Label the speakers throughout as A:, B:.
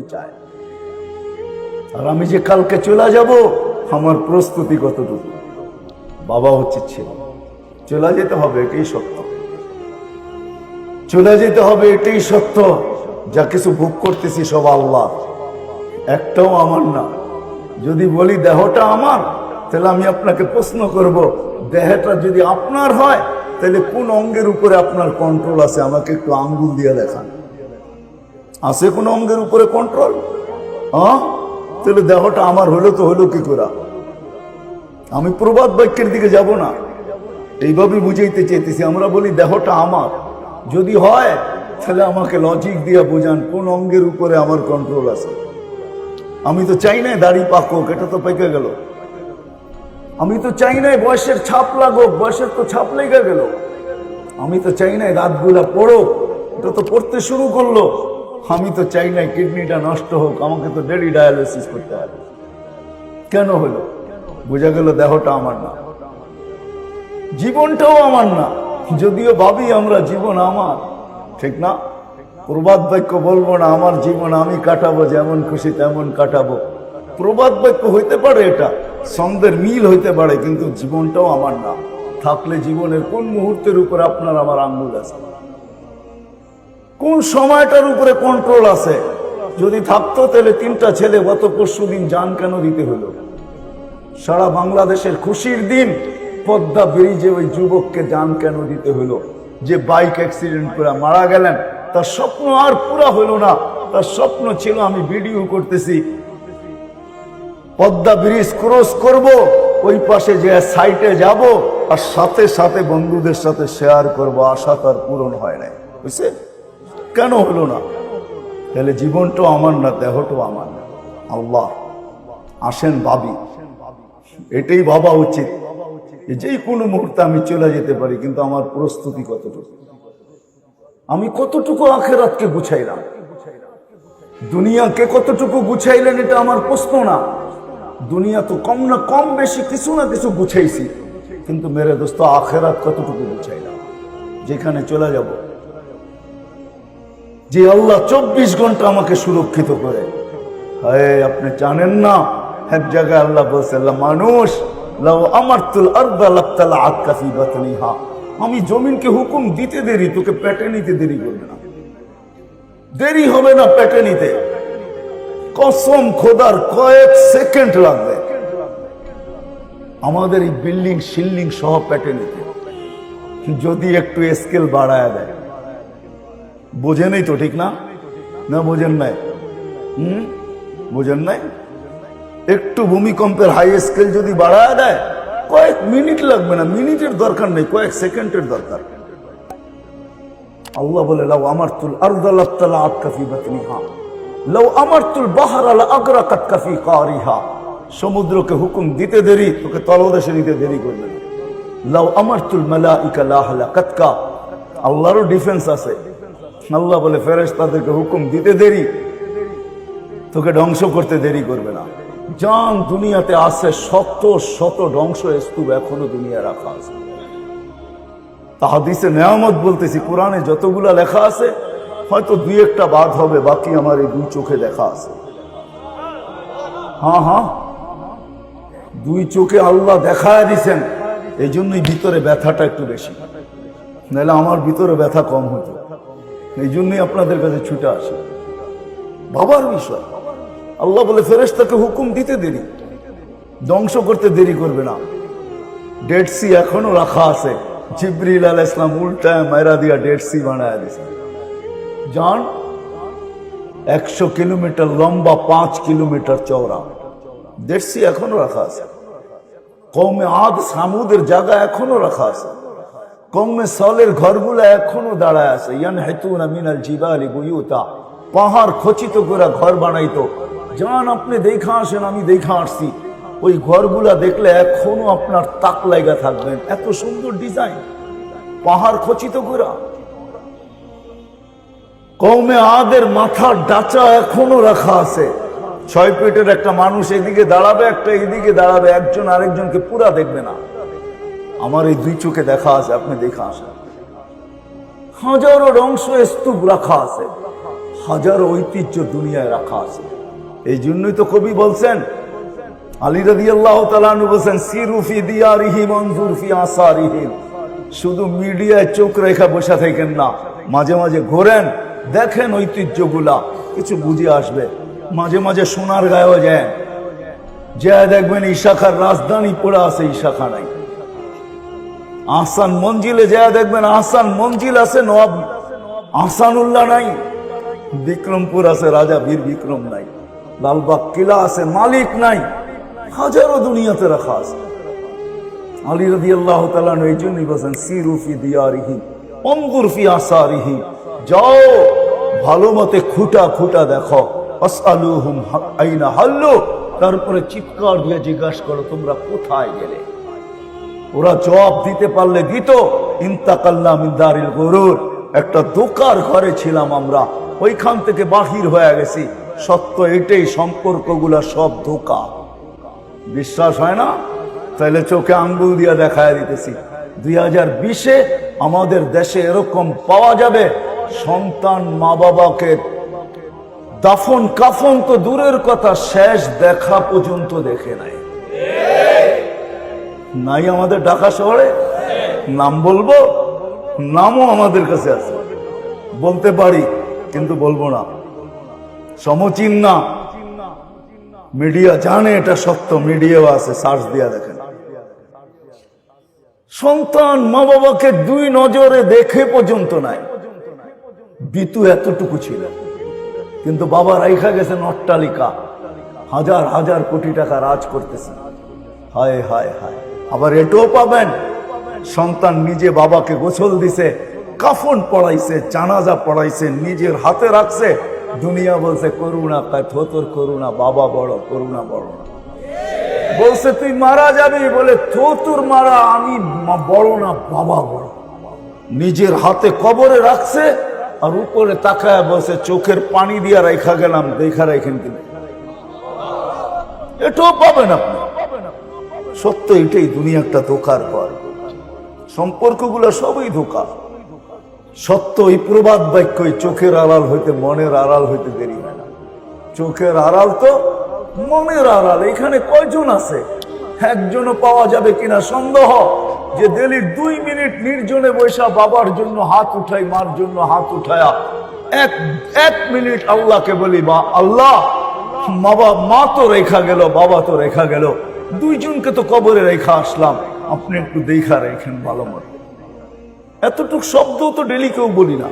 A: চায়? আর আমি যে কালকে চলে যাব, আমার প্রস্তুতি কতটুকু? বাবা হচ্ছে ছেলে। চলে যেতে হবে এটাই সত্য। চলে যেতে হবে এটাই সত্য। যা কিছু ভোগ করতেছি সব আল্লাহ। একটাও আমার না। যদি বলি দেহটা আমার, তাহলে আমি আপনাকে প্রশ্ন করব, দেহটা যদি আপনার হয়, তাহলে কোন অঙ্গের উপরে আপনার কন্ট্রোল আছে? আমাকে একটু আঙ্গুল দিয়ে দেখান। আছে কোন অঙ্গের উপরে কন্ট্রোল হ্যাঁ? তাহলে দেহটা আমার হলো তো হলো কি করে? আমি প্রবাদ বাক্যের দিকে যাব না। এইভাবে বুঝাইতে চাইতেছি। আমরা বলি, দেহটা আমার। যদি হয়, তাহলে আমাকে লজিক দিয়ে বোঝান, কোন অঙ্গের উপরে আমার কন্ট্রোল আছে। আমি তো চাই নাই দাড়ি পাকুক এটা তো পেকে গেল। আমি তো চাই নাই বয়সের ছাপ লাগুক, বয়সের তো ছাপ লেগে গেল। আমি তো চাই নাই রাতগুলা পড়ুক, এটা তো পড়তে শুরু করল। আমি তো চাই নাই কিডনিটা নষ্ট হোক, আমাকে তো ডেলি ডায়ালিসিস করতে হবে। কেন হলো? বোঝা গেল দেহটা আমার না। জীবনটাও আমার না। যদিও ভাবি আমরা জীবন আমার, ঠিক না? প্রবাদ বাক্য বলব না, আমার জীবন আমি কাটাবো, যেমন খুশি তেমন কাটাবো। প্রবাদ বাক্য হইতে পারে এটা ছন্দের মিল হইতে পারে, কিন্তু জীবনটাও আমার না। থাকলে জীবনের কোন মুহূর্তের উপর আপনার আমার আঙ্গুল আছে? কোন সময়টার উপরে কন্ট্রোল আছে? যদি থাকতো তাহলে তিনটা ছেলে গত পরশু দিন যান কেন দিতে হলো? সারা বাংলাদেশের খুশির দিন পদ্মা ব্রিজে ওই যুবককে যান কেন দিতে হলো? যে বাইক অ্যাক্সিডেন্ট করে মারা গেলেন, তার স্বপ্ন আর পুরা হলো না। তার স্বপ্ন ছিল, আমি ভিডিও করতেছি। পদ্মা ব্রিজ ক্রস করব, ওই পাশে যে সাইটে যাব, আর সাথে সাথে বন্ধুদের সাথে শেয়ার করব, আশা তার পূরণ হয় নাই। বুঝছে কেন হলো না? তাহলে জীবনটাও আমার না, দেহটাও আমার না? আল্লাহ, আসেন ভাবি। এটাই ভাবা উচিত যে কোনো মুহূর্তে আমি চলে যেতে পারি, কিন্তু আমার প্রস্তুতি কতটুকু? আমি কতটুকু আখেরাতকে গুছাইলাম? দুনিয়াকে কতটুকু গুছাইলেন এটা আমার প্রশ্ন না। দুনিয়া তো কম না, কম বেশি কিছু না কিছু গুছাইছি। কিন্তু মেরে দোস্ত, আখেরাত কতটুকু গুছাইলাম? যেখানে চলে যাব যে আল্লাহ চব্বিশ ঘণ্টা আমাকে সুরক্ষিত করে। হায়, আপনি জানেন না? এক জায়গায় আল্লাহ বলছে মানুষ আমার তুল আমি জমিনকে হুকুম দিতে দেরি, তোকে পেটে নিতে দেরি করবে না। দেরি হবে না পেটে নিতে। কসম খোদার কয়েক সেকেন্ড লাগবে। আমাদের এই বিল্ডিং, শিল্ডিং সহ পেটে নিতে। যদি একটু স্কেল বাড়ায় দেয়। বোঝেনই তো, ঠিক না? না, বোঝেন নাই। হুম? বোঝেন নাই? একটু ভূমিকম্পের হাই স্কেল যদি বাড়ায় দেয়, কয়েক মিনিট লাগবে না মিনিটের দরকার নেই, কয়েক সেকেন্ডের দরকার। আল্লাহ বলে, লাউ আমার তুল আর্দাল্লাহ আটকাফি বাতনিহা, লাউ আমার তুল বাহার আলা আগরা কাটকাফি কারিহা। সমুদ্রকে হুকুম দিতে দেরি, তোকে তলদেশে নিতে দেরি করবে লাউ আমার তুল মালা ইকা লাহলা কাতকা আল্লাহরও ডিফেন্স আছে। আল্লাহ বলে ফেরেস তাদেরকে হুকুম দিতে দেরি। তোকে ধ্বংস করতে দেরি করবে না। যান দুনিয়াতে আছে শত শত ধ্বংস স্তূপ এখনও দুনিয়া রাখা আছে। তাহাদিসে নেয়ামত বলতেছি, কোরআনে যতগুলা লেখা আছে, হয়তো দুই একটা বাদ হবে, বাকি আমার এই দুই চোখে দেখা আছে। হ্যাঁ হ্যাঁ। দুই চোখে আল্লাহ দেখায় দিছেন এই জন্যই ভিতরে ব্যথাটা একটু বেশি। নাহলে আমার ভিতরে ব্যথা কম হতো। এই জন্যই আপনাদের কাছে ছুটে আসে। বাবার বিষয়। আল্লাহ বলে, ফেরেশতাকে হুকুম দিতে দেরি। ধ্বংস করতে দেরি করবে না। ডেড সি এখনও রাখা আছে। জিব্রিল আল ইসলাম উল্টায় মায়েরা দিয়া ডেড সি বানায় দিছে। জান, একশো কিলোমিটার লম্বা, পাঁচ কিলোমিটার চওড়া। ডেড সি এখনও রাখা আছে। কমে আদ সামুদের জায়গা এখনও রাখা আছে। কমে সলের ঘরগুলো এখনও দাঁড়ায় আছে। ইয়ান হেতুন মিনাল জিবালি বুয়ুতা। পাহাড় খচিত করে ঘর বানাইতো। যান আপনি দেখা আসেন, আমি দেখা আসছি। ওই ঘরগুলা দেখলে এখনও আপনার তাক লাগা থাকবেন। এত সুন্দর ডিজাইন। পাহাড় খচিত করে। কৌমে আদের মাথার ডাচা এখনও রাখা আছে। ছয় পেটের একটা মানুষ এদিকে দাঁড়াবে, একটা এদিকে দাঁড়াবে। একজন আরেকজনকে পুরা দেখবে না। আমার এই দুই চোখে দেখা আছে, আপনি দেখা আসেন। হাজারো অংশ স্তূপ রাখা আছে, হাজারো ঐতিহ্য দুনিয়ায় রাখা আছে। এই জন্যই তো কবি বলছেন, আলী রাদি আল্লাহ তালু বলছেন সিরুফি দিয়ারিহি মঞ্জুরফি আসারিহিম। শুধু মিডিয়ায় চোখ রেখা বসে থাকেন না, মাঝে মাঝে ঘোরেন, দেখেন ঐতিহ্যগুলা, কিছু বুঝে আসবে। মাঝে মাঝে সোনার গায়েও যায়। যা দেখবেন ইশাখার রাজধানী পড়ে আছে ইশাখা নাই আহসান মঞ্জিলে যা দেখবেন, আহসান মঞ্জিল আছে নবাব, আহসানুল্লাহ নাই। বিক্রমপুর আছে রাজা বীর বিক্রম নাই। লালবাগ কিলা আছে, মালিক নাই। হাজারো দুনিয়াতে রাখা আছে। আলী রদি আল্লাহ এই জন্যই বলছেন সিরুফি দিয়ারিহি অঙ্গুরফি আসারিহি, যাও, ভালো মতে খুঁটা খুঁটা দেখো। আইনা হাল্লু? তারপরে চিৎকার দিয়ে জিজ্ঞাসা করো, তোমরা কোথায় গেলে? ওরা জবাব দিতে পারলে দিত, ইন্তাকাল্লা মিন্দারিল গরুর। একটা দোকার ঘরে ছিলাম আমরা, ওইখান থেকে বাহির হয়ে গেছি। সত্য এটাই সম্পর্কগুলা সব ধোকা। বিশ্বাস হয় না? তাহলে চোখে আঙ্গুল দিয়ে দেখায় দিতেছি। দুই হাজার বিশে আমাদের দেশে এরকম পাওয়া যাবে, সন্তান মা বাবাকে দাফন কাফন তো দূরের কথা, শেষ দেখা পর্যন্ত দেখে নাই। নাই আমাদের ঢাকা শহরে? নাম বলব? নামও আমাদের কাছে আছে। বলতে পারি, কিন্তু বলব না। সমচিন না। মিডিয়া জানে এটা সত্য, মিডিয়াও আছে, সার্চ দিয়া দেখেন। সন্তান মা বাবাকে দুই নজরে দেখে পর্যন্ত নাই। বিতু এতটুকু ছিল। কিন্তু বাবা রাইখা গেছেন অট্টালিকা হাজার হাজার কোটি টাকা রাজ করতেছে। হায় হায় হায়। আবার এটাও পাবেন। সন্তান নিজে বাবাকে গোসল দিছে, কাফন পড়াইছে, জানাজা পড়াইছে, নিজের হাতে রাখছে। দুনিয়া বলছে, করুণা, তাই থোতর করুণা, বাবা বড়, করুণা বড়। না বলছে, তুই মারা যাবি? বলে থোতুর মারা, আমি বড় না, বাবা বড়। নিজের হাতে কবরে রাখছে আর উপরে তাকায় বসে চোখের পানি দিয়ে রেখা গেলাম, দেখা রেখেন কিনা এটাও পাবেন আপনি। সত্য এটাই, দুনিয়া একটা ধোকার পর সম্পর্কগুলো সবই ধোকা। সত্য এই প্রবাদ বাক্যই চোখের আড়াল হইতে মনের আড়াল হইতে দেরি হয় না। চোখের আড়াল তো মনের আড়াল, এখানে কয়জন আছে? একজনও পাওয়া যাবে কিনা সন্দেহ? যে দিল্লির দুই মিনিট নির্জনে বৈশা বাবার জন্য হাত উঠাই, মার জন্য হাত উঠায়া, এক এক মিনিট আল্লাহকে বলি বা আল্লাহ বাবা মা তো রেখা গেল, বাবা তো রেখা গেল। দুইজনকে তো কবরে রেখা আসলাম। আপনি একটু দেখা রেখেন ভালো মতো। এতটুক শব্দ তো ডেলি কেউ বলি না।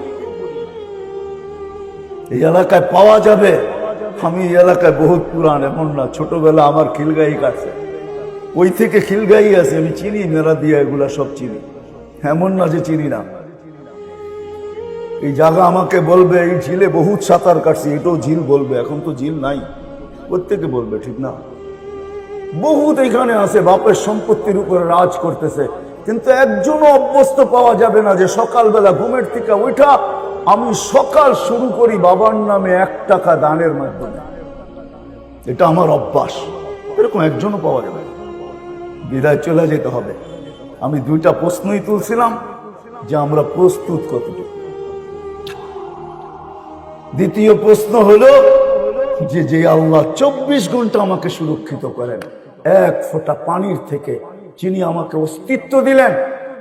A: এই এলাকায় পাওয়া যাবে। আমি এই এলাকায় বহুত পুরান, এমন না। ছোটবেলা আমার খিলগাই কাটছে ওই থেকে খিলগাই আছে, আমি চিনি, মেরা দিয়া এগুলা সব চিনি। এমন না যে চিনি না। এই জায়গা আমাকে বলবে, এই ঝিলে বহুত সাঁতার কাটছি, এটাও ঝিল বলবে, এখন তো ঝিল নাই। প্রত্যেকে বলবে, ঠিক না? বহুত এখানে আছে, বাপের সম্পত্তির উপরে রাজ করতেছে। কিন্তু একজনও অভ্যস্ত পাওয়া যাবে না যে সকালবেলা ঘুমের থেকে ওইটা আমি সকাল শুরু করি বাবার নামে এক টাকা দানের মাধ্যমে। এটা আমার অভ্যাস। এরকম একজনও পাওয়া যাবে। বিদায় চলে যেতে হবে। আমি দুইটা প্রশ্নই তুলছিলাম যে আমরা প্রস্তুত কতটুকু? দ্বিতীয় প্রশ্ন হলো যে যে আল্লাহ চব্বিশ ঘণ্টা আমাকে সুরক্ষিত করেন। এক ফোঁটা পানির থেকে যিনি আমাকে অস্তিত্ব দিলেন,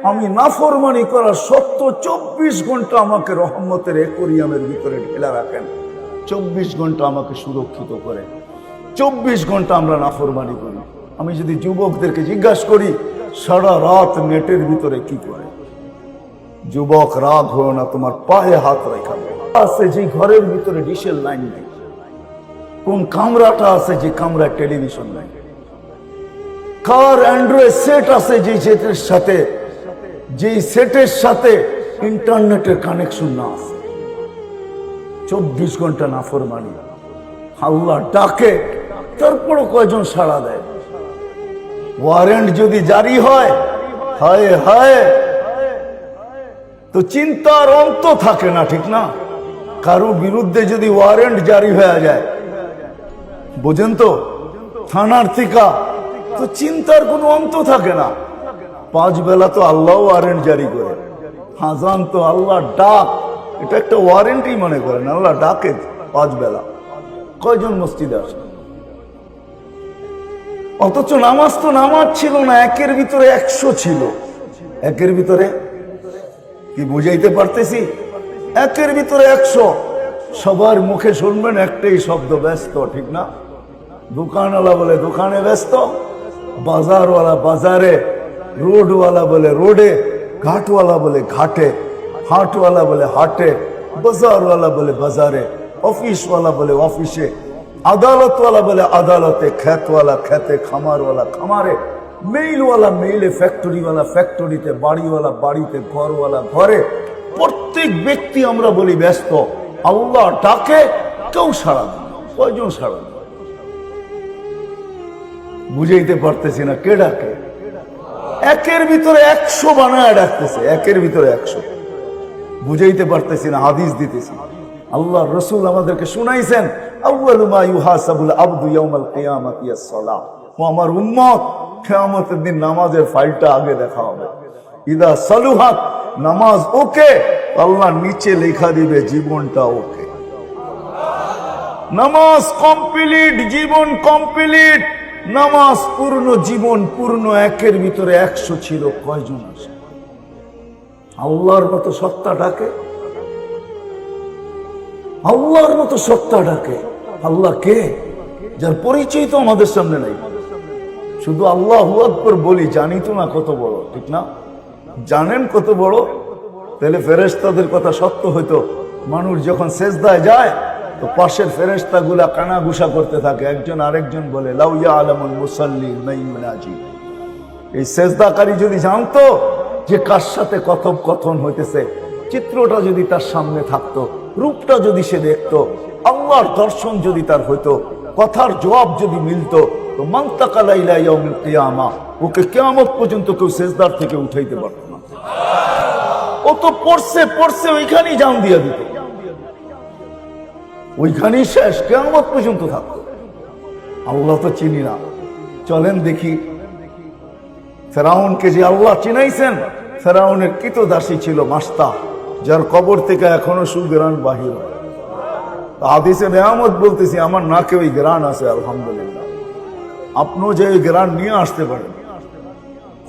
A: আমি নাফরমানি করার সত্য চব্বিশ ঘণ্টা আমাকে রহমতের একরিয়ামের ভিতরে ঢেলা রাখেন। চব্বিশ ঘণ্টা আমাকে সুরক্ষিত করে। চব্বিশ ঘণ্টা আমরা নাফরমানি করি। আমি যদি যুবকদেরকে জিজ্ঞাসা করি, সারা রাত নেটের ভিতরে কি করে? যুবক রাগ হো না, তোমার পায়ে হাত রেখা আছে যে ঘরের ভিতরে ডিশেল লাইন নেই। কোন কামরাটা আছে যে কামরায় টেলিভিশন নাই? কার অ্যান্ড্রয়েড সেট আছে যে সেটের সাথে? যেই সেটের সাথে ইন্টারনেটের কানেকশন না আছে। চব্বিশ ঘণ্টা নাফরমানি আল্লাহ ডাকে, তারপরও কয়জন সাড়া দেয়? ওয়ারেন্ট যদি জারি হয়, হায় হায়। তো চিন্তার অন্ত থাকে না, ঠিক না? কারও বিরুদ্ধে যদি ওয়ারেন্ট জারি হয়ে যায়, বোঝেন তো? থানার থেকে তো চিন্তার কোনো অন্ত থাকে না। পাঁচ বেলা তো আল্লাহ ওয়ারেন্ট জারি করে। হাজান তো আল্লাহ ডাক। এটা একটা ওয়ারেন্টি মনে করেন, আল্লাহ ডাকে পাঁচ বেলা। কয়জন মসজিদে আসে অথচ নামাজ তো নামাজ ছিল না, একের ভিতরে একশো ছিল। একের ভিতরে? কি বুঝাইতে পারতেছি? একের ভিতরে একশো। সবার মুখে শুনবেন একটাই শব্দ, ব্যস্ত, ঠিক না? দোকানওয়ালা বলে, দোকানে ব্যস্ত? বাজারওয়ালা বাজারে, রোডওয়ালা বলে রোডে, ঘাটওয়ালা বলে ঘাটে, হাটওয়ালা বলে হাটে, বাজারওয়ালা বলে বাজারে, অফিসওয়ালা বলে অফিসে, আদালতওয়ালা বলে আদালতে খ্যাতওয়ালা খ্যাতে খামারওয়ালা খামারে মেইলওয়ালা মেইলে ফ্যাক্টরিওয়ালা ফ্যাক্টরিতে বাড়িওয়ালা বাড়িতে, ঘরওয়ালা ঘরে, প্রত্যেক ব্যক্তি আমরা বলি ব্যস্ত আল্লাহ ডাকে, কেউ সারা দেয় কয়জন দেয়? বুঝাইতে পারতেছি না, কে ডাকে? একের ভিতরে একশো বানায় ডাকতেছে, একের ভিতরে একশো। বুঝাইতে পারতেছি না, হাদিস দিতেছি। আল্লাহ রসুল আমাদেরকে শুনাইছেন আমার উম্মত, কিয়ামতের দিন নামাজের ফাইলটা আগে দেখা হবে। ইদা সালুহাত, নামাজ ওকে, আল্লাহ নিচে লেখা দিবে জীবনটা ওকে। নামাজ কমপ্লিট, জীবন কমপ্লিট। নামাজ পূর্ণ, জীবন পূর্ণ, একের ভিতরে একশো ছিল কয়জন আছে? আল্লাহর মতো সত্তা ডাকে? আল্লাহর মতো সত্তা ডাকে? আল্লাহ কে? যার পরিচয় তো আমাদের সামনে নাই। শুধু আল্লাহ আকবর বলি, জানি তো না কত বড়, ঠিক না? জানেন কত বড়? তাহলে ফেরেস্তাদের কথা সত্য হইতো। মানুষ যখন সেজদায় যায় তো পাশের ফেরেস্তা গুলা কানা গুসা করতে থাকে। একজন আরেকজন বলে লাউয়া আলমুল মুসাল্লি এই সেজদাকারী যদি জানতো যে কার সাথে কথোপকথন হইতেছে, চিত্রটা যদি তার সামনে থাকতো, রূপটা যদি সে দেখতো, আল্লাহর দর্শন যদি তার হইতো, কথার জবাব যদি মিলতো, তো মান্তাকালাইলা ইয়াউমিল কিয়ামা, ওকে কিয়ামত পর্যন্ত কেউ সেজদার থেকে উঠাইতে পারতো না। ও তো পড়ছে পড়ছে, ওইখানেই জান দিয়ে দিত। ওইখানেই শেষ কেমন পর্যন্ত থাকতো আল্লাহ তো চিনি না। চলেন দেখি। ফেরাউনকে যে আল্লাহ চিনাইছেন, ফেরাউনের কিত দাসী ছিল মাস্তা, যার কবর থেকে এখনও সুগ্রাণ বাহির আদিসে নেয়ামত বলতেছি, আমার নাকে ওই গ্রান আছে, আলহামদুলিল্লাহ। আপনিও যে ওই গ্রান নিয়ে আসতে পারেন।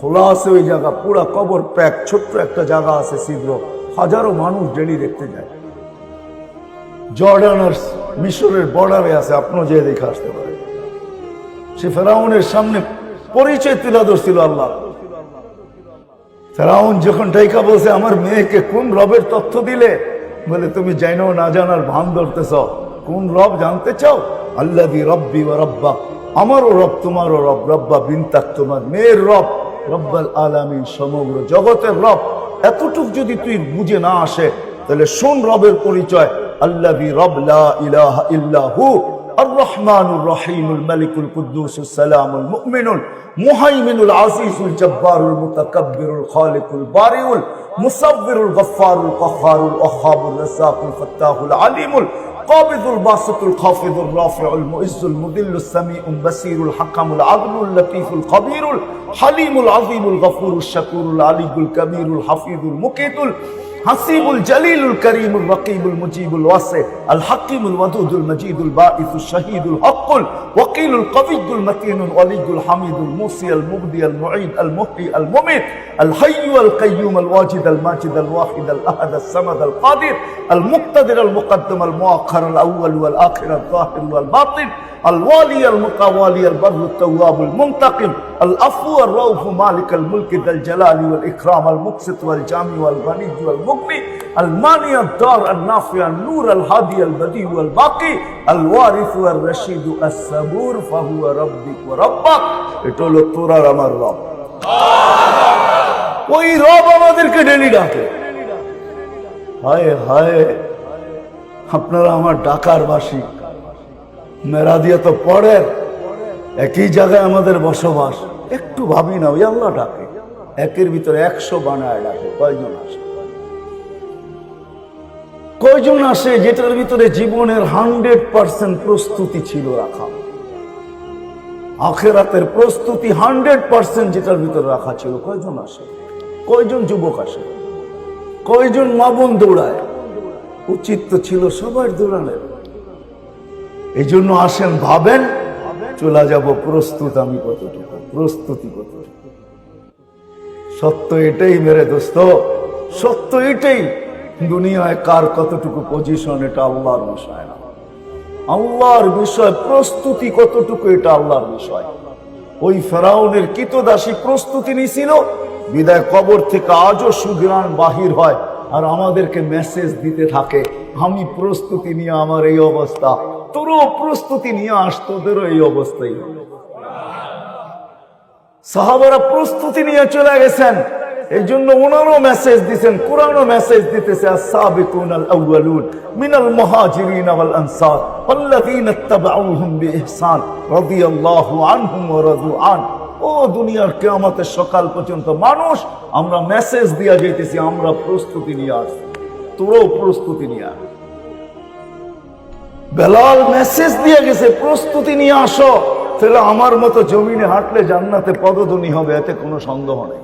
A: খোলা আছে ওই জায়গা, পুরা কবর প্যাক, ছোট্ট একটা জায়গা আছে ছিদ্র। হাজারো মানুষ ডেলি দেখতে যায়। জর্ডান আর মিশরের বর্ডারে আছে, আপনিও যে দেখে আসতে পারেন। সে ফেরাউনের সামনে পরিচয় তুলে ধরছিল আল্লাহ। ফেরাউন যখন ডাইকা বলছে, আমার মেয়েকে কোন রবের তথ্য দিলে? বলে, তুমি জানো না জানার ভান ধরতেছ। কোন রব জানতে চাও? আল্লাহ রব্বি ও রব্বা, আমারও রব, তোমারও রব, রব্বা বিনতাক, তোমার মেয়ের রব, রব্বাল আলামিন সমগ্র জগতের রব। এতটুক যদি তুই বুঝে না আসে, তাহলে শোন রবের পরিচয়। الذي رب لا إله إلا هو. الرحمن الرحيم الملك القدوس السلام المؤمن المهيمن العزيز الجبار المتكبر الخالق البارئ المصور الغفار القهار الأخاب الرزاق الفتاح العليم القابض الباسط الخافض الرافع المؤز المذل السميع البصير الحكم العدل اللطيف الخبير الحليم العظيم الغفور الشكور العلي الكبير الحفيظ المقيت حسيب الجليل الكريم الرقيب المجيب الواسع الحكيم الودود المجيد البائث الشهيد الحق الوكيل القوي المتين الولي الحميد الموصي المبدي المعيد المهي المميت الحي القيوم الواجد الماجد الواحد الأحد السمد القادر المقتدر المقدم المؤخر الأول والآخر الظاهر والباطن الوالي المتوالي البر التواب المنتقم الافو الروف مالك الملك ذا الجلال والإكرام المقسط والجامي والغني والمقسط والمغني المانع الدار النافع النور الهادي البديع والباقي الوارث والرشيد الصبور فهو ربك وربك এটা হলো তোর আর আমার রব ওই রব আমাদেরকে ডেলি ডাকে হায় হায় আপনারা আমার ডাকার বাসী মেরা দিয়ে তো পড়েন একই জায়গায় আমাদের বসবাস একটু ভাবি না ওই আল্লাহ ডাকে একের ভিতরে একশো বানায় ডাকে কয়জন আসে কয়জন আসে যেটার ভিতরে জীবনের হান্ড্রেড পার্সেন্ট প্রস্তুতি ছিল রাখা? আখেরাতের প্রস্তুতি হান্ড্রেড পার্সেন্ট যেটার ভিতরে রাখা ছিল, কয়জন আসে? কয়জন যুবক আসে? কয়জন মা দৌড়ায়? উচিত তো ছিল সবার দৌড়ানের। এই জন্য আসেন, ভাবেন, চলে যাব, প্রস্তুত আমি কতটুকু, প্রস্তুতি কতটুকু? সত্য এটাই মেরে দোস্ত, সত্য এটাই। দুনিয়ায় কার কতটুকু পজিশন এটা আল্লাহর বিষয় না। আল্লাহর বিষয়, প্রস্তুতি কতটুকু, এটা আল্লাহর বিষয়। ওই ফেরাউনের কিতদাসী প্রস্তুতি নিছিল, বিদায় কবর থেকে আজও সুগ্রাণ বাহির হয়, আর আমাদেরকে মেসেজ দিতে থাকে, আমি প্রস্তুতি নিয়ে আমার এই অবস্থা। তোরও প্রস্তুতি নিয়ে আস, তোদেরও এই অবস্থাই হবে। সাহাবারা প্রস্তুতি নিয়ে চলে গেছেন। এই জন্য ওনারও মেসেজ দিচ্ছেন কোরআনও মেসেজ দিতেছে আসাবিকুন আল আউয়ালুন মিনাল মুহাজিরিন ওয়াল আনসার আল্লাযীনা তাবাউহুম বিইহসান রাদিয়াল্লাহু আনহুম ওয়া রাদু আন। ও দুনিয়ার সকাল পর্যন্ত মানুষ, আমরা মেসেজ দিয়া যাইতেছি, আমরা প্রস্তুতি নিয়ে আস তোরও প্রস্তুতি নিয়ে আস। বেলাল মেসেজ দিয়ে গেছে, প্রস্তুতি নিয়ে আসো। তাহলে আমার মতো জমিনে হাঁটলে জান্নাতে পদধ্বনি হবে, এতে কোনো সন্দেহ নেই।